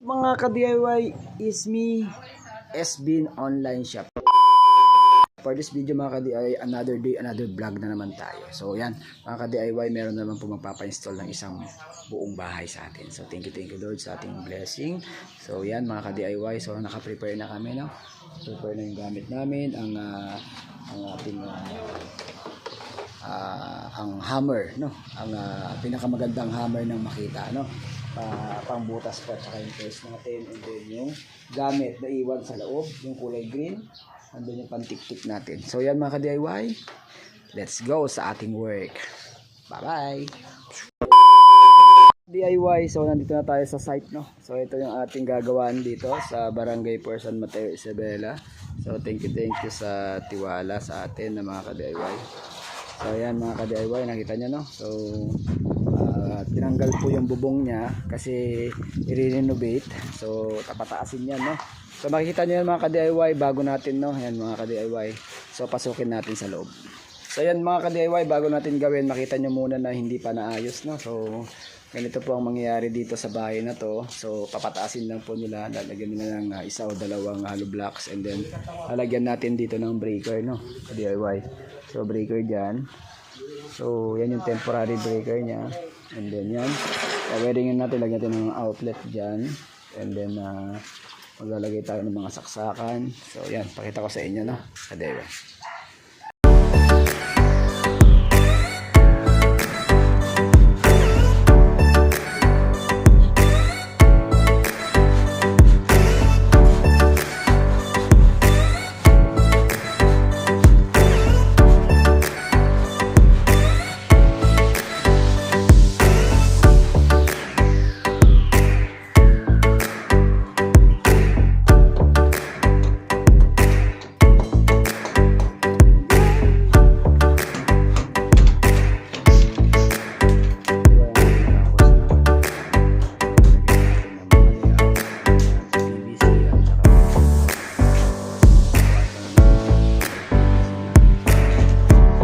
Mga ka-DIY is me, SBin Online Shop. For this video mga ka-DIY, another day, another vlog na naman tayo. So yan, mga ka-DIY, meron naman po magpapa-install ng isang buong bahay sa atin. So thank you, thank you Lord sa ating blessing. So yan mga ka-DIY, so naka-prepare na kami, no? Prepare na yung gamit namin, ang, ah, ang ating ah, ang hammer, no? Ang ah, pinakamagandang hammer ng makita, no? Pa, pangbutas po saka yung test natin and then yung gamit na iwan sa loob, yung kulay green, andun yung pantiktik natin. So yan mga ka-DIY, let's go sa ating work. Bye-bye! DIY, so nandito na tayo sa site, no? So ito yung ating gagawin dito sa Barangay Por San Mateo, Isabela. So thank you, thank you sa tiwala sa atin na mga ka-DIY. So ayan mga ka-DIY, nakita nyo no? So ah, tinanggal po yung bubong niya kasi i-renovate. So tapataasin yan no? So makikita nyo yan mga ka-DIY bago natin no? Ayan mga ka-DIY. So pasukin natin sa loob. So ayan mga ka-DIY bago natin gawin, makita nyo muna na hindi pa naayos no? So ganito po ang mangyayari dito sa bahay na to. So papataasin lang po nila, lalagyan nila ng ah, isa o dalawang hollow blocks and then lalagyan natin dito ng breaker no? Ka-DIY. So breaker dyan. So yan yung temporary breaker niya. And then yan. Pawiringin natin, lagyan natin ng outlet dyan. And then uh, maglalagay tayo ng mga saksakan. So yan, pakita ko sa inyo no. Ka-DIY.